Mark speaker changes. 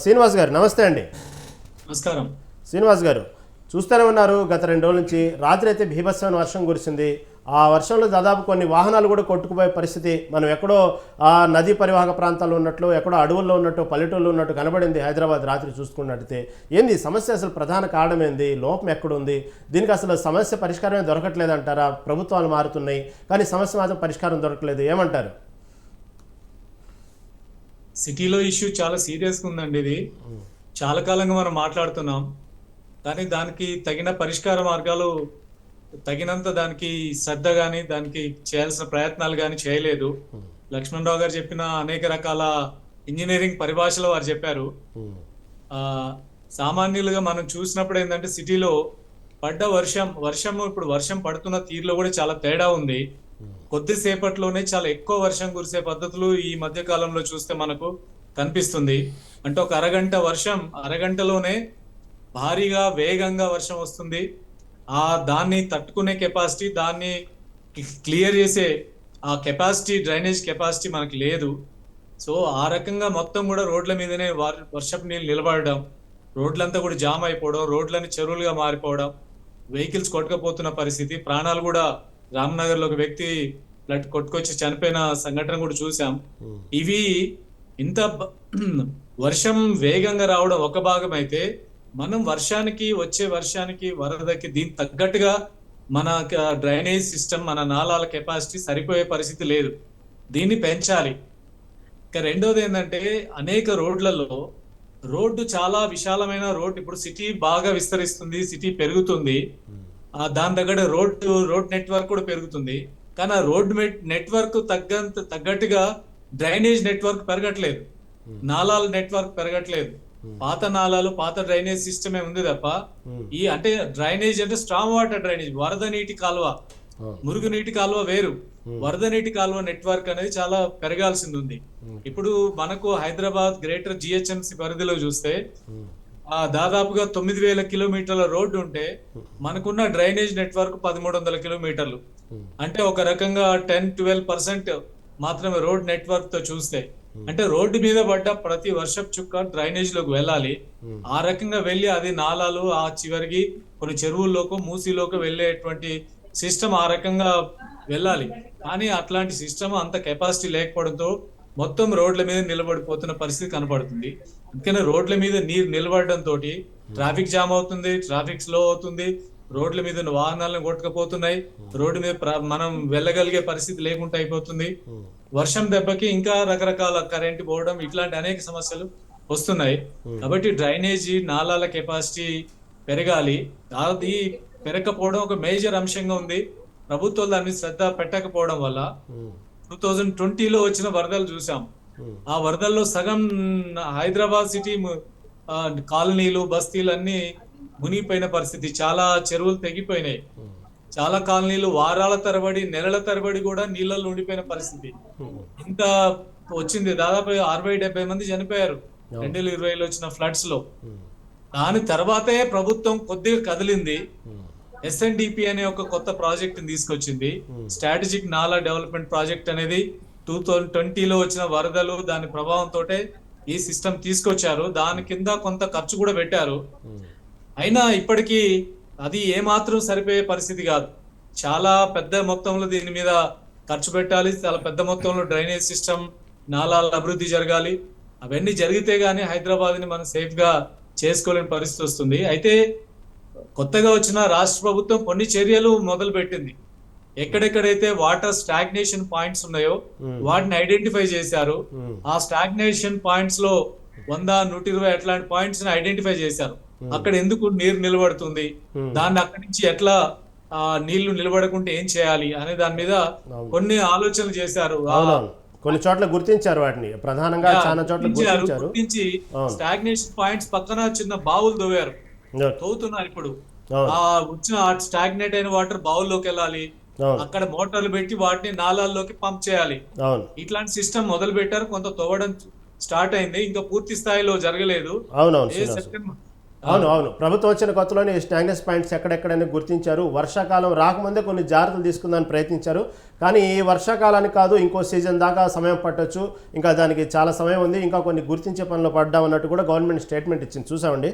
Speaker 1: శ్రీనివాస్ గారు నమస్తే అండి.
Speaker 2: నమస్కారం.
Speaker 1: శ్రీనివాస్ గారు చూస్తూనే ఉన్నారు గత రెండు రోజుల నుంచి. రాత్రి అయితే భీభత్సమైన వర్షం కురిసింది. ఆ వర్షంలో దాదాపు కొన్ని వాహనాలు కూడా కొట్టుకుపోయే పరిస్థితి. మనం ఎక్కడో ఆ నదీ పరివాహక ప్రాంతాల్లో ఉన్నట్లు ఎక్కడో అడవుల్లో ఉన్నట్టు పల్లెటూళ్ళు ఉన్నట్టు కనబడింది హైదరాబాద్ రాత్రి చూసుకున్నట్టయితే. ఏంది సమస్య అసలు ప్రధాన కారణం ఏంది? లోపం ఎక్కడుంది? దీనికి అసలు సమస్య పరిష్కారమే దొరకట్లేదంటారా? ప్రభుత్వాలు మారుతున్నాయి. కానీ సమస్య మాత్రం పరిష్కారం దొరకలేదు ఏమంటారు?
Speaker 2: సిటీలో ఇష్యూ చాలా సీరియస్గా ఉందండి ఇది. చాలా కాలంగా మనం మాట్లాడుతున్నాం. కానీ దానికి తగిన పరిష్కార మార్గాలు తగినంత దానికి శ్రద్ధ కానీ దానికి చేయాల్సిన ప్రయత్నాలు కానీ చేయలేదు. లక్ష్మణరావు గారు చెప్పిన అనేక రకాల ఇంజనీరింగ్ పరిభాషలు వారు చెప్పారు. సామాన్యులుగా మనం చూసినప్పుడు ఏంటంటే సిటీలో పడ్డ వర్షం వర్షం ఇప్పుడు వర్షం పడుతున్న తీరులో కూడా చాలా తేడా ఉంది. కొద్దిసేపట్లోనే చాలా ఎక్కువ వర్షం కురిసే పద్ధతులు ఈ మధ్య కాలంలో చూస్తే మనకు కనిపిస్తుంది. అంటే ఒక అరగంట వర్షం అరగంటలోనే భారీగా వేగంగా వర్షం వస్తుంది. ఆ దాన్ని తట్టుకునే కెపాసిటీ దాన్ని క్లియర్ చేసే ఆ కెపాసిటీ డ్రైనేజ్ కెపాసిటీ మనకి లేదు. సో ఆ రకంగా మొత్తం కూడా రోడ్ల మీదనే వర్షపు నీళ్ళు నిలబడడం రోడ్లంతా కూడా జామ్ అయిపోవడం రోడ్లని చెరువులుగా మారిపోవడం వెహికల్స్ కొట్టుకపోతున్న పరిస్థితి ప్రాణాలు కూడా రామ్నగర్లో ఒక వ్యక్తి బ్లడ్ కొట్టుకొచ్చి చనిపోయిన సంఘటన కూడా చూసాం ఇవి ఇంత వర్షం వేగంగా రావడం ఒక భాగం అయితే మనం వర్షానికి వచ్చే వర్షానికి వరదకి దీనికి తగ్గట్టుగా మన డ్రైనేజ్ సిస్టమ్ మన నాలాల కెపాసిటీ సరిపోయే పరిస్థితి లేదు. దీన్ని పెంచాలి. ఇక రెండోది ఏంటంటే అనేక రోడ్లలో రోడ్డు చాలా విశాలమైన రోడ్ ఇప్పుడు సిటీ బాగా విస్తరిస్తుంది సిటీ పెరుగుతుంది. ఆ దాని తగ్గట్టు రోడ్ రోడ్ నెట్వర్క్ కూడా పెరుగుతుంది. కానీ ఆ రోడ్ నెట్వర్క్ తగ్గంత తగ్గట్టుగా డ్రైనేజ్ నెట్వర్క్ పెరగట్లేదు. నాలాల నెట్వర్క్ పెరగట్లేదు. పాత నాలాలు పాత డ్రైనేజ్ సిస్టమే ఉంది తప్ప ఈ అంటే డ్రైనేజ్ అంటే స్ట్రాంగ్ వాటర్ డ్రైనేజ్ వరద నీటి కాలువ. మురుగు నీటి కాలువ వేరు. వరద నీటి కాలువ నెట్వర్క్ అనేది చాలా పెరగాల్సింది ఉంది. ఇప్పుడు మనకు హైదరాబాద్ గ్రేటర్ జిహెచ్ఎంసి పరిధిలో చూస్తే దాదాపుగా తొమ్మిది వేల కిలోమీటర్ల రోడ్డు ఉంటే మనకున్న డ్రైనేజ్ నెట్వర్క్ పదమూడు వందల కిలోమీటర్లు. అంటే ఒక రకంగా టెన్ ట్వెల్వ్ పర్సెంట్ మాత్రమే రోడ్ నెట్వర్క్తో చూస్తే. అంటే రోడ్డు మీద పడ్డ ప్రతి వర్షపు చుక్క డ్రైనేజ్లోకి వెళ్ళాలి. ఆ రకంగా వెళ్ళి అది నాలాలు ఆ చివరికి కొన్ని చెరువుల్లోకి మూసిలోకి వెళ్ళేటువంటి సిస్టమ్ ఆ రకంగా వెళ్ళాలి. కానీ అట్లాంటి సిస్టమ్ అంత కెపాసిటీ లేకపోవడంతో మొత్తం రోడ్ల మీద నిలబడిపోతున్న పరిస్థితి కనబడుతుంది అందుకని రోడ్ల మీద నీరు నిలబడడం తోటి ట్రాఫిక్ జామ్ అవుతుంది ట్రాఫిక్ స్లో అవుతుంది రోడ్ల మీద ఉన్న వాహనాలను కొట్టుకపోతున్నాయి రోడ్డు మీద ప్ర- మనం వెళ్ళగలిగే పరిస్థితి లేకుండా అయిపోతుంది. వర్షం దెబ్బకి ఇంకా రకరకాల కరెంట్ పోవడం ఇట్లాంటి అనేక సమస్యలు వస్తున్నాయి. కాబట్టి డ్రైనేజీ నాలాల కెపాసిటీ పెరగాలి. అది పెరగకపోవడం ఒక మేజర్ అంశంగా ఉంది. ప్రభుత్వాలు దాని మీద శ్రద్ధ పెట్టకపోవడం వల్ల టూ థౌజండ్ ట్వంటీలో వచ్చిన వరదలు చూసాం. ఆ వరదల్లో సగం హైదరాబాద్ సిటీ కాలనీలు బస్తీలు అన్ని మునిగిపోయిన పరిస్థితి. చాలా చెరువులు తెగిపోయినాయి. చాలా కాలనీలు వారాల తరబడి నెలల తరబడి కూడా నీళ్ళల్లో ఉండిపోయిన పరిస్థితి. ఇంత వచ్చింది. దాదాపు అరవై డెబ్బై మంది చనిపోయారు. రెండు వేల ఇరవైలో వచ్చిన ఫ్లడ్స్లో దాని తర్వాతే ప్రభుత్వం కొద్దిగా కదిలింది. ఎస్ఎన్డిపి అనే ఒక కొత్త ప్రాజెక్ట్ తీసుకొచ్చింది. స్ట్రాటజిక్ నాలా డెవలప్మెంట్ ప్రాజెక్ట్ అనేది టూ థౌజండ్ ట్వంటీలో వచ్చిన వరదలు దాని ప్రభావంతో ఈ సిస్టమ్ తీసుకొచ్చారు. దాని కింద కొంత ఖర్చు కూడా పెట్టారు. అయినా ఇప్పటికీ అది ఏమాత్రం సరిపోయే పరిస్థితి కాదు. చాలా పెద్ద మొత్తంలో దీని మీద ఖర్చు పెట్టాలి. చాలా పెద్ద మొత్తంలో డ్రైనేజ్ సిస్టమ్ నాలాల అభివృద్ధి జరగాలి. అవన్నీ జరిగితే గానీ హైదరాబాద్ని మనం సేఫ్గా చేసుకోలేని పరిస్థితి వస్తుంది. అయితే కొత్తగా వచ్చిన రాష్ట్ర ప్రభుత్వం కొన్ని చర్యలు మొదలు పెట్టింది ఎక్కడెక్కడైతే వాటర్ స్టాగ్నేషన్ పాయింట్స్ ఉన్నాయో వాటిని ఐడెంటిఫై చేశారు. ఆ స్టాగ్నేషన్ పాయింట్స్లో వంద నూట ఇరవై అట్లాంటి పాయింట్స్ని ఐడెంటిఫై చేశారు. అక్కడ ఎందుకు నీరు నిలబడుతుంది? దాన్ని అక్కడి నుంచి ఎట్లా ఆ నీళ్ళు నిలబడకుంటే ఏం చేయాలి అనే దాని మీద కొన్ని ఆలోచనలు చేశారు.
Speaker 1: కొన్ని చోట్ల గుర్తించారు వాటిని. ప్రధానంగా చాలా చోట్ల
Speaker 2: గుర్తించి. స్టాగ్నేషన్ పాయింట్స్ పక్కన చిన్న బావులు తవ్వారు
Speaker 1: ఓకే.
Speaker 2: తవ్వుతున్నారు ఇప్పుడు. ఆ. వచ్చిన స్టాగ్నేట్ అయిన వాటర్ బావుల్లోకి వెళ్ళాలి. అక్కడ మోటార్లు పెట్టి వాటిని నాలాల్లోకి పంప్ చేయాలి.
Speaker 1: అవును.
Speaker 2: ఇట్లాంటి సిస్టమ్ మొదలు పెట్టారు. కొంత తవ్వడం స్టార్ట్ అయింది. ఇంకా పూర్తి స్థాయిలో జరగలేదు.
Speaker 1: అవునవును అవును అవును. ప్రభుత్వం వచ్చిన కొత్తలోనే స్టాండర్స్ పాయింట్స్ ఎక్కడెక్కడని గుర్తించారు. వర్షాకాలం రాకముందే కొన్ని జాగ్రత్తలు తీసుకుందామని ప్రయత్నించారు. కానీ ఈ వర్షాకాలానికి కాదు ఇంకో సీజన్ దాకా సమయం పట్టొచ్చు. ఇంకా దానికి చాలా సమయం ఉంది. ఇంకా కొన్ని గుర్తించే పనులు పడ్డామన్నట్టు కూడా గవర్నమెంట్ స్టేట్మెంట్ ఇచ్చింది. చూసామండి.